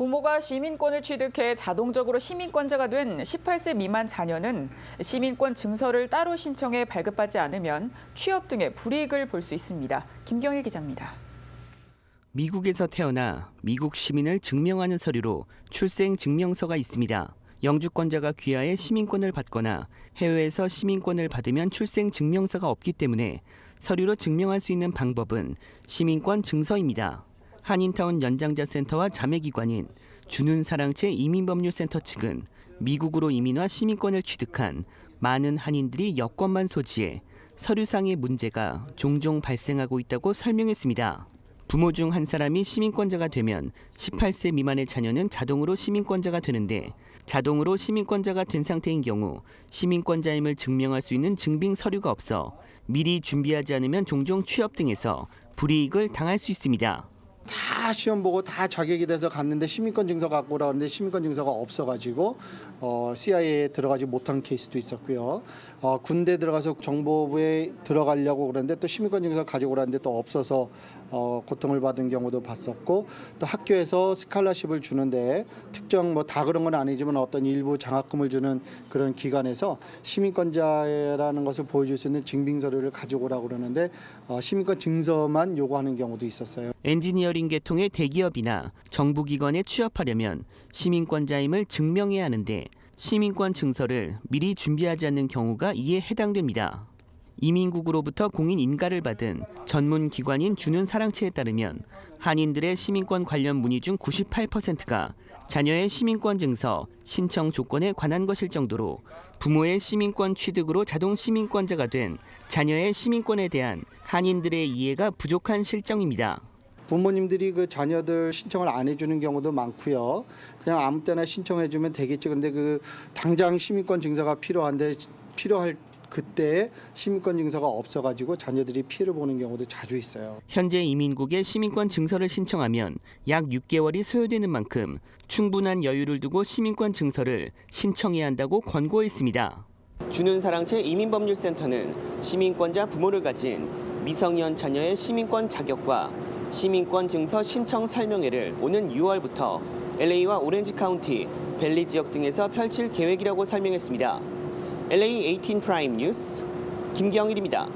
부모가 시민권을 취득해 자동적으로 시민권자가 된 18세 미만 자녀는 시민권 증서를 따로 신청해 발급받지 않으면 취업 등의 불이익을 볼 수 있습니다. 김경일 기자입니다. 미국에서 태어나 미국 시민을 증명하는 서류로 출생 증명서가 있습니다. 영주권자가 귀하에 시민권을 받거나 해외에서 시민권을 받으면 출생 증명서가 없기 때문에 서류로 증명할 수 있는 방법은 시민권 증서입니다. 한인타운 연장자 센터와 자매기관인 주는 사랑채 이민법률센터 측은 미국으로 이민와 시민권을 취득한 많은 한인들이 여권만 소지해 서류상의 문제가 종종 발생하고 있다고 설명했습니다. 부모 중 한 사람이 시민권자가 되면 18세 미만의 자녀는 자동으로 시민권자가 되는데 자동으로 시민권자가 된 상태인 경우 시민권자임을 증명할 수 있는 증빙 서류가 없어 미리 준비하지 않으면 종종 취업 등에서 불이익을 당할 수 있습니다. 다 시험 보고 다 자격이 돼서 갔는데 시민권 증서 갖고 오라 그러는데 시민권 증서가 없어가지고 어, CIA에 들어가지 못한 케이스도 있었고요. 어, 군대 들어가서 정보부에 들어가려고 그러는데 또 시민권 증서 가지고 오라는데 또 없어서 어, 고통을 받은 경우도 봤었고 또 학교에서 스칼라십을 주는데 특정 뭐 다 그런 건 아니지만 어떤 일부 장학금을 주는 그런 기관에서 시민권자라는 것을 보여줄 수 있는 증빙 서류를 가지고 오라고 그러는데 어, 시민권 증서만 요구하는 경우도 있었어요. 엔지니어링 계통의 대기업이나 정부기관에 취업하려면 시민권자임을 증명해야 하는데 시민권 증서를 미리 준비하지 않는 경우가 이에 해당됩니다. 이민국으로부터 공인 인가를 받은 전문 기관인 주는 사랑채에 따르면 한인들의 시민권 관련 문의 중 98%가 자녀의 시민권 증서 신청 조건에 관한 것일 정도로 부모의 시민권 취득으로 자동 시민권자가 된 자녀의 시민권에 대한 한인들의 이해가 부족한 실정입니다. 부모님들이 그 자녀들 신청을 안 해주는 경우도 많고요. 그냥 아무 때나 신청해주면 되겠지. 그런데 그 당장 시민권 증서가 필요한데 필요할 그때 시민권 증서가 없어가지고 자녀들이 피해를 보는 경우도 자주 있어요. 현재 이민국에 시민권 증서를 신청하면 약 6개월이 소요되는 만큼 충분한 여유를 두고 시민권 증서를 신청해야 한다고 권고했습니다. 주는 사랑채 이민법률센터는 시민권자 부모를 가진 미성년 자녀의 시민권 자격과 시민권 증서 신청 설명회를 오는 6월부터 LA와 오렌지 카운티, 벨리 지역 등에서 펼칠 계획이라고 설명했습니다. LA 18 프라임 뉴스 김경일입니다.